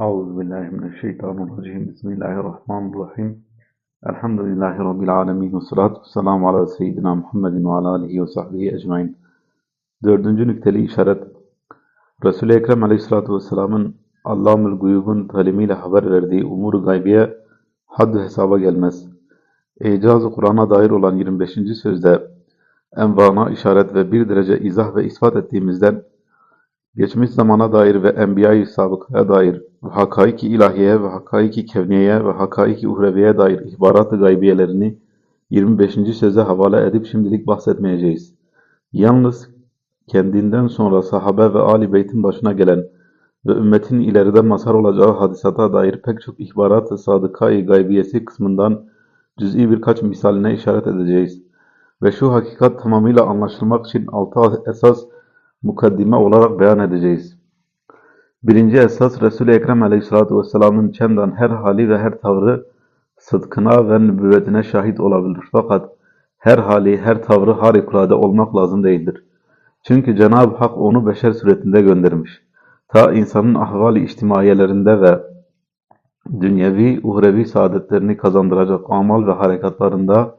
Euzubillahimineşşeytanirracim. Bismillahirrahmanirrahim. Elhamdülillahi Rabbil alemin. Ve salatu selamu ala seyyidina Muhammedin ve ala alihi ve sahbihi ecmain. Dördüncü nükteli işaret. Resul-i Ekrem aleyhissalatu vesselamın Allah'ın guyubun talimiyle haber verdiği umur gaybiye hadd hesaba gelmez. Ecaz-ı Kur'an'a dair olan 25. sözde envana işaret ve bir derece izah ve ispat ettiğimizden geçmiş zamana dair ve enbiya-i sabıkaya dair ve hakaiki ilahiyeye ve hakaiki kevniyeye ve hakaiki uhreviye dair ihbarat-ı gaybiyelerini 25. söze havale edip şimdilik bahsetmeyeceğiz. Yalnız kendinden sonra sahabe ve Ali Beyt'in başına gelen ve ümmetin ileride mazhar olacağı hadisata dair pek çok ihbarat-ı sadıkayı gaybiyesi kısmından cüz'i birkaç misaline işaret edeceğiz. Ve şu hakikat tamamıyla anlaşılmak için altı esas mukaddime olarak beyan edeceğiz. Birinci esas Resul-i Ekrem Aleyhisselatü Vesselam'ın çendan her hali ve her tavrı sıdkına ve nübüvvetine şahit olabilir. Fakat her hali, her tavrı harikulade olmak lazım değildir. Çünkü Cenab-ı Hak onu beşer suretinde göndermiş. Ta insanın ahvali içtimaiyelerinde ve dünyevi, uhrevi saadetlerini kazandıracak amal ve harekatlarında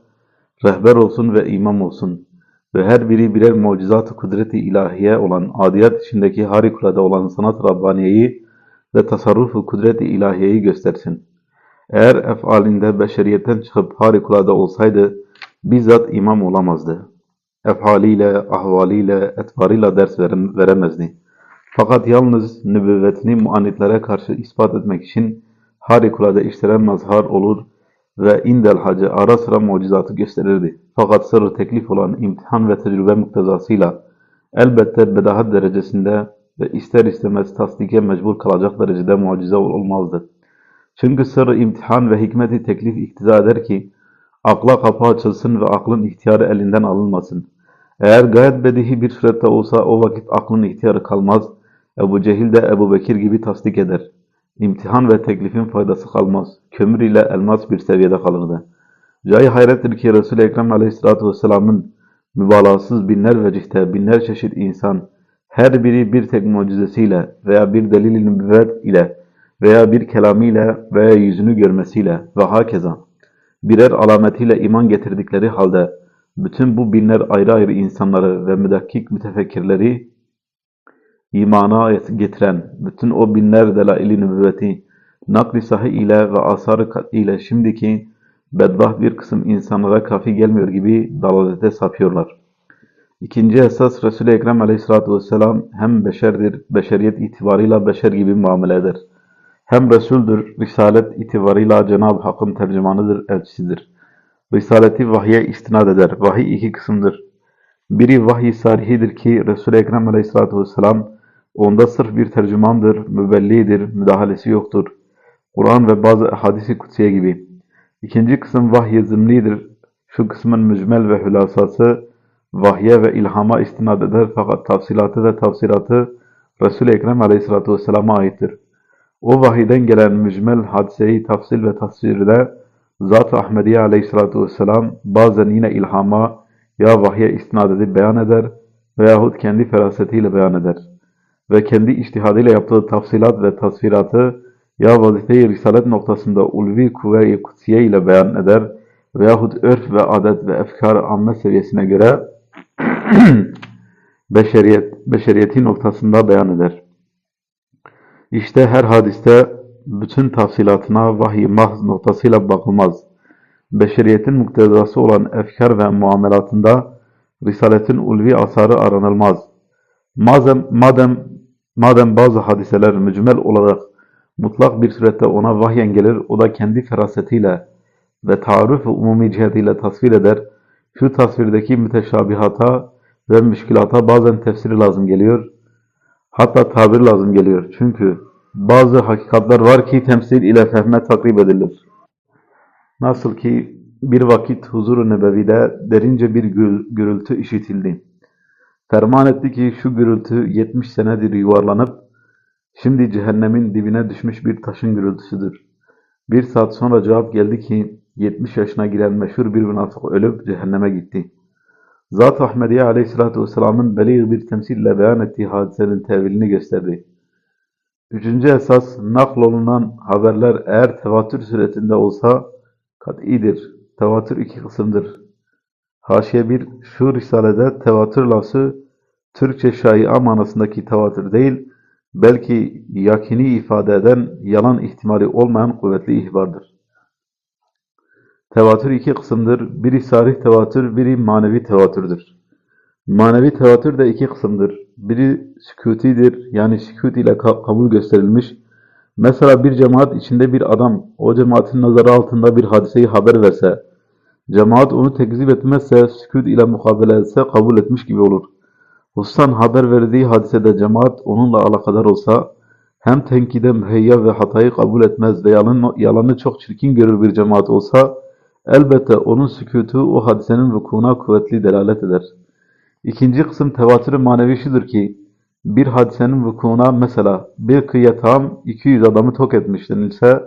rehber olsun ve imam olsun ve her biri birer mucizat-ı kudreti ilahiye olan adiyat içindeki harikulade olan sanat Rabbaniyeyi ve tasarruf-u kudreti ilahiyeyi göstersin. Eğer efalinde beşeriyetten çıkıp harikulade olsaydı bizzat imam olamazdı. Efaliyle, ahvaliyle, etvarıyla ders veremezdi. Fakat yalnız nübüvvetini muannitlere karşı ispat etmek için harikulade işlere mazhar olur ve indel hacı ara sıra mucizatı gösterirdi. Fakat sırrı teklif olan imtihan ve tecrübe muktezasıyla elbette bedahat derecesinde ve ister istemez tasdike mecbur kalacak derecede mucize olmazdı. Çünkü sırrı imtihan ve hikmeti teklif iktiza eder ki akla kapı açılsın ve aklın ihtiyarı elinden alınmasın. Eğer gayet bedihi bir surette olsa o vakit aklın ihtiyarı kalmaz. Ebu Cehil de Ebu Bekir gibi tasdik eder. İmtihan ve teklifin faydası kalmaz. Kömür ile elmas bir seviyede kalırdı. Cay hayrettir ki Resul-i Ekrem aleyhissalatü vesselamın mübalağasız binler vecihte, binler çeşit insan, her biri bir tek mucizesiyle veya bir delil-i ile veya bir kelamiyle veya yüzünü görmesiyle ve hakeza birer alametiyle iman getirdikleri halde bütün bu binler ayrı ayrı insanları ve müdakkik mütefekkirleri imana getiren bütün o binler delail-i nübüvveti nakli sahih ile ve asar-ı ile şimdiki bedbaht bir kısım insanlara kafi gelmiyor gibi dalalete sapıyorlar. İkinci esas Resul-i Ekrem aleyhissalatü vesselam hem beşerdir, beşeriyet itibarıyla beşer gibi muamele eder. Hem Resul'dür, Risalet itibarıyla Cenab-ı Hakk'ın tercümanıdır, elçisidir. Risaleti vahye istinad eder. Vahiy iki kısımdır. Biri vahiy sarihidir ki Resul-i Ekrem aleyhissalatü vesselam onda sırf bir tercümandır, mübellidir, müdahalesi yoktur. Kur'an ve bazı hadisi kutsiye gibi. İkinci kısım vahiy zımnidir. Şu kısmın mücmel ve hülasası vahye ve ilhama istinad eder fakat tafsilatı ve tafsiratı Resul-i Ekrem aleyhissalatü vesselama aittir. O vahiden gelen mücmel hadiseyi tafsil ve tasvirde Zat-ı Ahmediye aleyhissalatü vesselam bazen yine ilhama ya vahye istinad edip beyan eder veyahut kendi ferasetiyle beyan eder. Ve kendi iştihadıyla yaptığı tafsilat ve tasviratı ya vazife-i risalet noktasında ulvi kuvve-i kutsiye ile beyan eder veyahut örf ve adet ve efkar amme seviyesine göre beşeriyet, beşeriyeti noktasında beyan eder. İşte her hadiste bütün tafsilatına vahiy mahz noktasıyla bakılmaz. Beşeriyetin muktezası olan efkar ve muamelatında Risaletin ulvi asarı aranılmaz. Madem, madem, madem bazı hadiseler mücmel olarak mutlak bir surette ona vahyen gelir, o da kendi ferasetiyle ve taarruf ve umumi cihetiyle tasvir eder. Şu tasvirdeki müteşabihata ve müşkilata bazen tefsiri lazım geliyor. Hatta tabir lazım geliyor. Çünkü bazı hakikatler var ki temsil ile fehme takrib edilir. Nasıl ki bir vakit huzur-u nebevide derince bir gürültü işitildi. Ferman etti ki şu gürültü 70 senedir yuvarlanıp şimdi cehennemin dibine düşmüş bir taşın gürültüsüdür. Bir saat sonra cevap geldi ki 70 yaşına giren meşhur bir münafık ölüp cehenneme gitti. Zat-ı Ahmediye aleyhissalatü vesselamın belir bir temsille beyan ettiği hadisenin tevilini gösterdi. Üçüncü esas, naklolunan haberler eğer tevatür suretinde olsa kat'idir. Tevatür iki kısımdır. Haşiye 1, şu risalede tevatür lafzı Türkçe şai'a manasındaki tevatür değil, belki yakini ifade eden, yalan ihtimali olmayan kuvvetli ihbardır. Tevatür iki kısımdır. Biri sarih tevatür, biri manevi tevatürdür. Manevi tevatür de iki kısımdır. Biri sükutidir, yani sükut ile ka- kabul gösterilmiş. Mesela bir cemaat içinde bir adam, o cemaatin nazarı altında bir hadiseyi haber verse, cemaat onu tekzip etmezse, sükut ile mukabele etse kabul etmiş gibi olur. Hususan haber verdiği hadisede cemaat onunla alakadar olsa, hem tenkide müheyya ve hatayı kabul etmez ve yalan, yalanı çok çirkin görür bir cemaat olsa, elbette onun sükutu o hadisenin vukuuna kuvvetli delalet eder. İkinci kısım tevatür manevi şudur ki, bir hadisenin vukuuna mesela bir kıyıya tam 200 adamı tok etmiş denilse,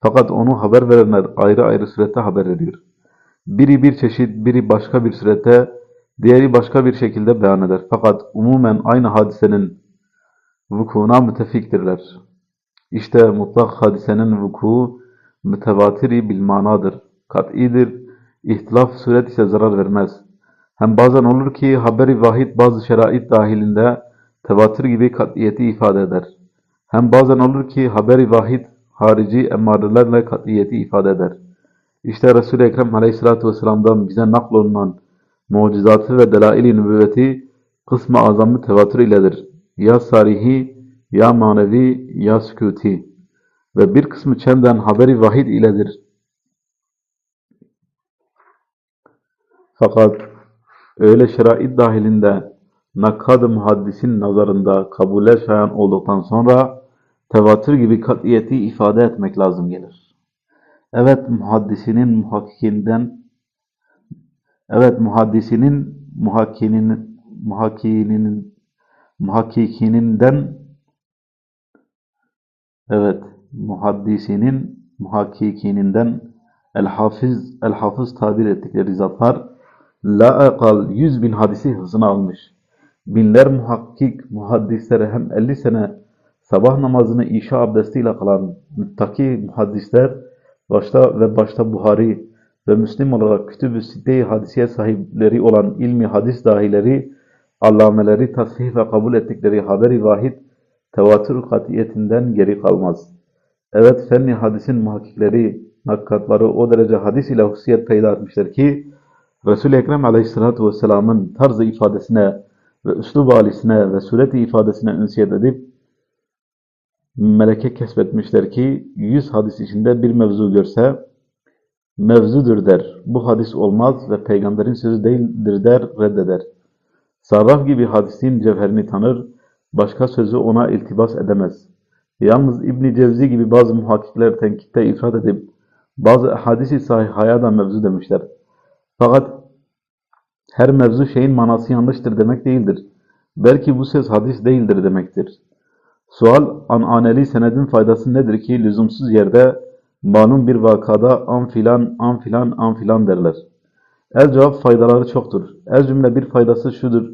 fakat onu haber verenler ayrı ayrı surette haber veriyor. Biri bir çeşit, biri başka bir surette, diğeri başka bir şekilde beyan eder. Fakat umumen aynı hadisenin vukuuna mütefiktirler. İşte mutlak hadisenin vuku mütevatiri bil manadır, kat'idir, ihtilaf suret ise zarar vermez. Hem bazen olur ki haberi vahid bazı şerait dahilinde tevatür gibi kat'iyeti ifade eder. Hem bazen olur ki haberi vahid harici emarelerle kat'iyeti ifade eder. İşte Resul-i Ekrem Aleyhisselatü Vesselam'dan bize naklolunan mucizatı ve delail-i nübüvveti kısmı azamı tevatür iledir. Ya sarihi, ya manevi, ya sükuti. Ve bir kısmı çenden haberi vahid iledir. Fakat öyle şerait dahilinde nakad-ı muhaddisin nazarında kabule şayan olduktan sonra tevatür gibi kat'iyeti ifade etmek lazım gelir. Evet muhaddisinin muhakkikinden Evet muhaddisinin muhakkinin muhakkinin muhakkikininden Evet muhaddisinin muhakkikininden el-hafiz el-hafız tabir ettikleri zatlar la akal 100 bin hadisi hızına almış. Binler muhakkik muhaddisleri hem 50 sene sabah namazını işa abdestiyle kılan müttaki muhaddisler başta ve başta Buhari ve Müslim olarak kütüb-ü hadisiye sahipleri olan ilmi hadis dahileri, allameleri tasih ve kabul ettikleri haberi vahid, tevatür katiyetinden geri kalmaz. Evet fenni hadisin muhakkikleri, nakkatları o derece hadis ile hususiyet peyda etmişler ki, Resul-i Ekrem aleyhissalatu vesselamın tarzı ifadesine ve üslub alisine ve sureti ifadesine ünsiyet edip, meleke kesbetmişler ki, yüz hadis içinde bir mevzu görse, mevzudur der. Bu hadis olmaz ve peygamberin sözü değildir der, reddeder. Sarraf gibi hadisin cevherini tanır, başka sözü ona iltibas edemez. Yalnız İbn Cevzi gibi bazı muhakkikler tenkitte ifrat edip, bazı hadisi sahihaya da mevzu demişler. Fakat her mevzu şeyin manası yanlıştır demek değildir. Belki bu söz hadis değildir demektir. Sual, ananeli senedin faydası nedir ki lüzumsuz yerde malum bir vakada an filan, an filan, an filan derler. El cevap faydaları çoktur. El cümle bir faydası şudur.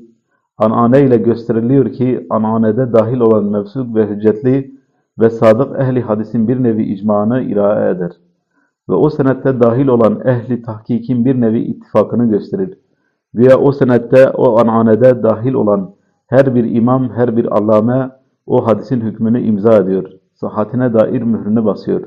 Anane ile gösteriliyor ki ananede dahil olan mevsud ve hüccetli ve sadık ehli hadisin bir nevi icmaını irae eder. Ve o senette dahil olan ehli tahkikin bir nevi ittifakını gösterir. Veya o senette o ananede dahil olan her bir imam, her bir allame o hadisin hükmünü imza ediyor. Sıhhatine dair mührünü basıyor.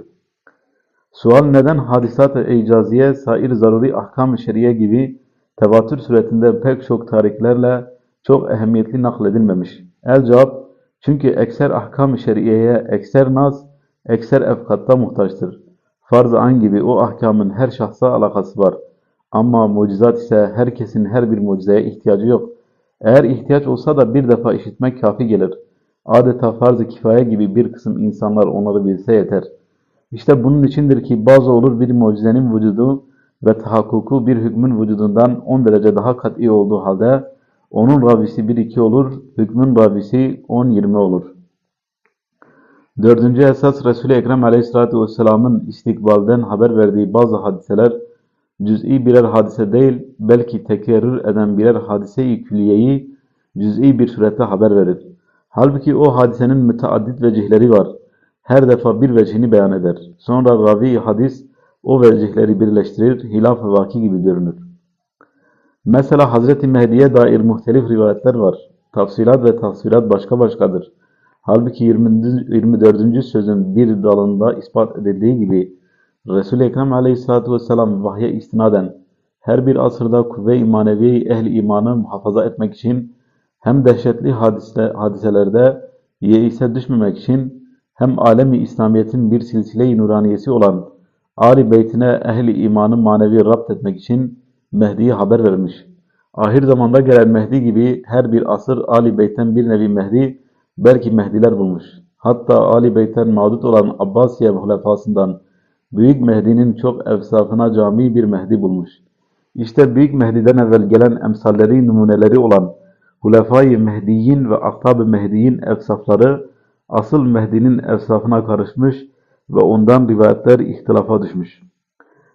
Sual neden hadisat-ı icaziye, sair zaruri ahkam-ı şeriye gibi tevatür suretinde pek çok tariklerle çok ehemmiyetli nakledilmemiş? El cevap, çünkü ekser ahkam-ı şeriyeye, ekser naz, ekser efkatta muhtaçtır. Farz-ı an gibi o ahkamın her şahsa alakası var. Ama mucizat ise herkesin her bir mucizeye ihtiyacı yok. Eğer ihtiyaç olsa da bir defa işitmek kafi gelir. Adeta farz-ı kifaye gibi bir kısım insanlar onları bilse yeter. İşte bunun içindir ki bazı olur bir mucizenin vücudu ve tahakkuku bir hükmün vücudundan 10 derece daha kat'i olduğu halde onun ravisi 1-2 olur, hükmün ravisi 10-20 olur. Dördüncü esas Resul-i Ekrem Aleyhisselatü Vesselam'ın istikbalden haber verdiği bazı hadiseler cüz'i birer hadise değil, belki tekerrür eden birer hadise-i külliyeyi cüz'i bir surette haber verir. Halbuki o hadisenin müteaddit vecihleri var. Her defa bir vecihini beyan eder. Sonra ravi hadis o vecihleri birleştirir, hilaf-ı vaki gibi görünür. Mesela Hazreti Mehdi'ye dair muhtelif rivayetler var. Tafsilat ve tafsirat başka başkadır. Halbuki 20. 24. sözün bir dalında ispat edildiği gibi Resul-i Ekrem aleyhissalatu vesselam vahye istinaden her bir asırda kuvve-i maneviye ehli imanı muhafaza etmek için hem dehşetli hadise, hadiselerde yeise düşmemek için hem alemi İslamiyet'in bir silsile-i nuraniyesi olan Ali Beytine ehli imanı manevi rapt etmek için Mehdi'ye haber vermiş. Ahir zamanda gelen Mehdi gibi her bir asır Ali Beyt'ten bir nevi Mehdi, belki Mehdiler bulmuş. Hatta Ali Beyt'ten mağdut olan Abbasiye hulefasından Büyük Mehdi'nin çok efsafına cami bir Mehdi bulmuş. İşte Büyük Mehdi'den evvel gelen emsalleri numuneleri olan Hulefai Mehdiyin ve Aktab-ı Mehdiyin efsafları asıl Mehdi'nin efsafına karışmış ve ondan rivayetler ihtilafa düşmüş.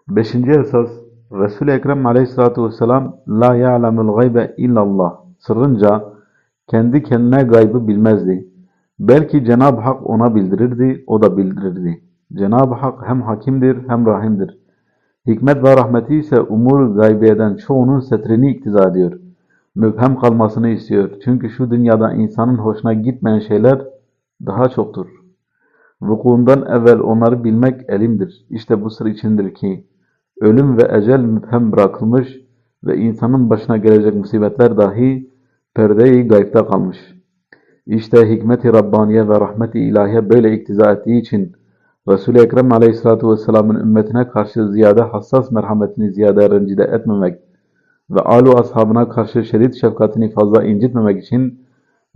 Beşinci esas Resul-i Ekrem aleyhissalatu vesselam La ya'lemul gaybe illallah sırrınca kendi kendine gaybı bilmezdi. Belki Cenab-ı Hak ona bildirirdi, o da bildirirdi. Cenab-ı Hak hem hakimdir hem rahimdir. Hikmet ve rahmeti ise umur gaybiyeden çoğunun setrini iktiza ediyor. Mübhem kalmasını istiyor. Çünkü şu dünyada insanın hoşuna gitmeyen şeyler daha çoktur. Vukuundan evvel onları bilmek elimdir. İşte bu sır içindir ki ölüm ve ecel müphem bırakılmış ve insanın başına gelecek musibetler dahi perde-i gaybda kalmış. İşte hikmet-i Rabbaniye ve rahmet-i ilahiye böyle iktiza ettiği için Resul-i Ekrem aleyhissalatu vesselamın ümmetine karşı ziyade hassas merhametini ziyade rencide etmemek ve alu ashabına karşı şiddet şefkatini fazla incitmemek için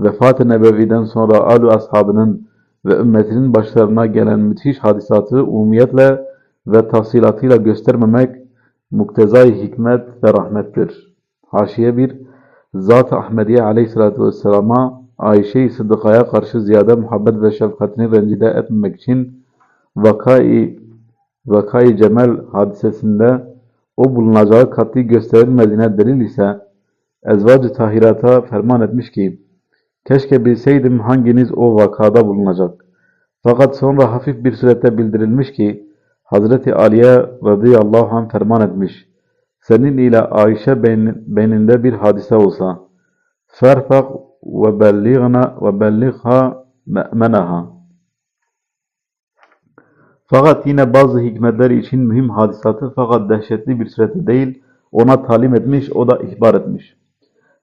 vefat-ı nebeviden sonra alu ashabının ve ümmetinin başlarına gelen müthiş hadisatı umumiyetle ve tafsilatıyla göstermemek muktezai hikmet ve rahmettir. Haşiye 1 Zat-ı Ahmediye aleyhissalatu vesselama Ayşe-i Sıddıka'ya karşı ziyade muhabbet ve şefkatini rencide etmemek için vakayı vakayı Cemel hadisesinde o bulunacağı kat'i gösterilmediğine delil ise Ezvac-ı Tahirata ferman etmiş ki keşke bilseydim hanginiz o vakada bulunacak. Fakat sonra hafif bir surette bildirilmiş ki Hazreti Ali'ye radıyallahu anh ferman etmiş. Senin ile Ayşe beyninde bir hadise olsa belliğna ve belliğha me'menaha fakat yine bazı hikmetler için mühim hadisatı fakat dehşetli bir surette değil ona talim etmiş, o da ihbar etmiş.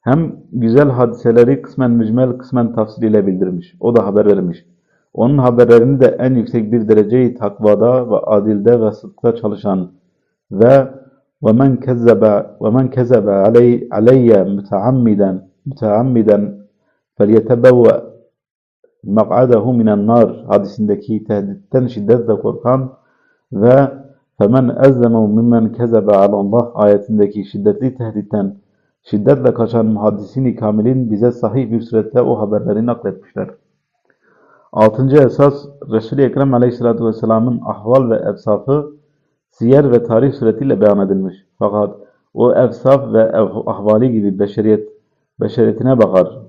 Hem güzel hadiseleri kısmen mücmel, kısmen tafsil ile bildirmiş. O da haber vermiş. Onun haberlerini de en yüksek bir dereceyi takvada ve adilde ve sıdkta çalışan ve وَمَنْ كَذَّبَ وَمَنْ كَذَبَ عَلَيَّ عَلَيَّ مُتَعَمِّدًا مُتَعَمِّدًا فَلْيَتَبَوَّأْ مَقْعَدَهُ مِنَ النَّارِ hadisindeki tehditten şiddetle korkan ve فَمَنْ اَزَّمُ مِمَّنْ كَذَبَ عَلَى اللّٰهِ ayetindeki şiddetli tehditten şiddetle kaçan muhaddisin-i kamilin bize sahih bir surette o haberleri nakletmişler. Altıncı esas Resul-i Ekrem aleyhissalatü vesselamın ahval ve efsafı siyer ve tarih suretiyle beyan edilmiş. Fakat o efsaf ve ahvali gibi beşeriyet, beşeriyetine bakar.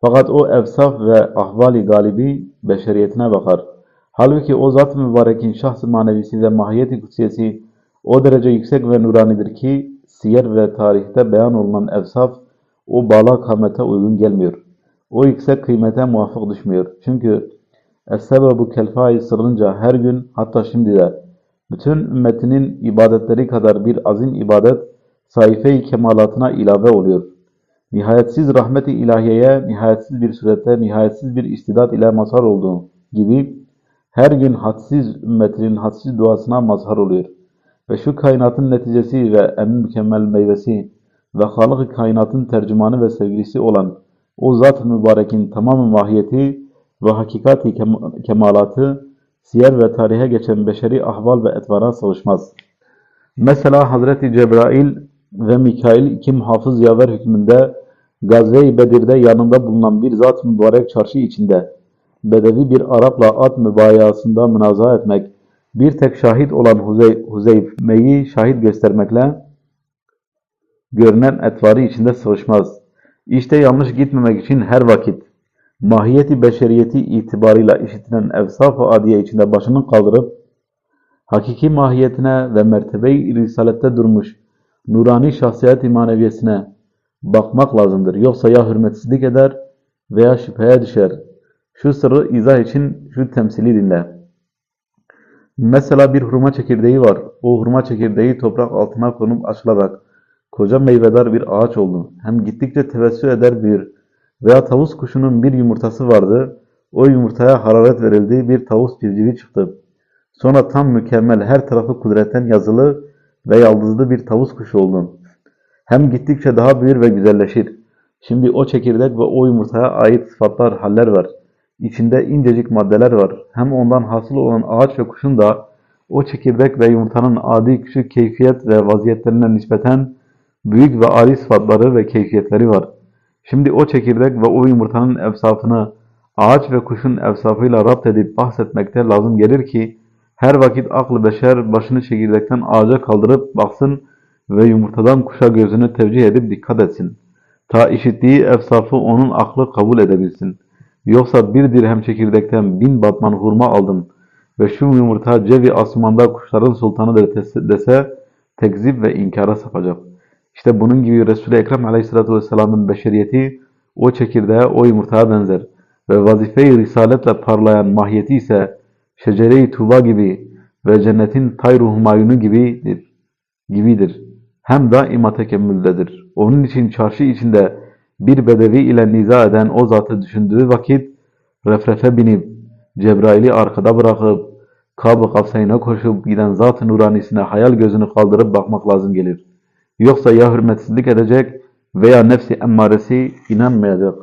Fakat o efsaf ve ahvali galibi beşeriyetine bakar. Halbuki o zat-ı mübarekin şahs-ı manevisi ve mahiyeti kutsiyesi o derece yüksek ve nuranidir ki siyer ve tarihte beyan olunan efsaf o bağla kamete uygun gelmiyor. O yüksek kıymete muvafık düşmüyor. Çünkü Es-sebebu kelfai sırrınca her gün hatta şimdi de bütün ümmetinin ibadetleri kadar bir azim ibadet sayfe-i kemalatına ilave oluyor. Nihayetsiz rahmet-i ilahiyeye nihayetsiz bir surette nihayetsiz bir istidat ile mazhar olduğu gibi her gün hadsiz ümmetinin hadsiz duasına mazhar oluyor. Ve şu kainatın neticesi ve en mükemmel meyvesi ve halık kainatın tercümanı ve sevgilisi olan o zat-ı mübarekin tamam mahiyeti ve hakikati kemalatı siyer ve tarihe geçen beşeri ahval ve etvara sığışmaz. Mesela Hazreti Cebrail ve Mikail iki muhafız yaver hükmünde Gazve-i Bedir'de yanında bulunan bir zat mübarek çarşı içinde Bedevi bir Arap'la at mübayasında münaza etmek, bir tek şahit olan Huzey, Huzeyfme'yi şahit göstermekle görünen etvarı içinde sıvışmaz. İşte yanlış gitmemek için her vakit mahiyeti beşeriyeti itibarıyla işitilen evsaf-ı adiye içinde başını kaldırıp, hakiki mahiyetine ve mertebe-i risalette durmuş nurani şahsiyet-i maneviyesine bakmak lazımdır. Yoksa ya hürmetsizlik eder veya şüpheye düşer. Şu sırrı izah için şu temsili dinle. Mesela bir hurma çekirdeği var. O hurma çekirdeği toprak altına konup açılarak koca meyvedar bir ağaç oldu. Hem gittikçe tevessü eder büyür. Veya tavus kuşunun bir yumurtası vardı. O yumurtaya hararet verildi. Bir tavus civcivi çıktı. Sonra tam mükemmel her tarafı kudretten yazılı ve yaldızlı bir tavus kuşu oldu. Hem gittikçe daha büyür ve güzelleşir. Şimdi o çekirdek ve o yumurtaya ait sıfatlar, haller var. İçinde incecik maddeler var. Hem ondan hasıl olan ağaç ve kuşun da o çekirdek ve yumurtanın adi küçük keyfiyet ve vaziyetlerine nispeten büyük ve âli sıfatları ve keyfiyetleri var. Şimdi o çekirdek ve o yumurtanın evsafını ağaç ve kuşun evsafıyla rapt edip bahsetmekte lazım gelir ki her vakit aklı beşer başını çekirdekten ağaca kaldırıp baksın ve yumurtadan kuşa gözünü tevcih edip dikkat etsin. Ta işittiği evsafı onun aklı kabul edebilsin. Yoksa bir dirhem çekirdekten bin batman hurma aldım ve şu yumurta cevi asmanda kuşların sultanıdır dese- tekzip ve inkara sapacak. İşte bunun gibi Resul-i Ekrem aleyhissalatü vesselamın beşeriyeti o çekirdeğe, o yumurtaya benzer ve vazife-i risaletle parlayan mahiyeti ise şecere-i tuğba gibi ve cennetin tayru humayunu gibidir. gibidir. Hem daima tekemmüldedir. Onun için çarşı içinde bir bedevi ile niza eden o zatı düşündüğü vakit refrefe binip Cebrail'i arkada bırakıp Kab-ı Kavseyn'e koşup giden zat-ı nuranisine hayal gözünü kaldırıp bakmak lazım gelir. Yoksa ya hürmetsizlik edecek veya nefsi emmaresi inanmayacak.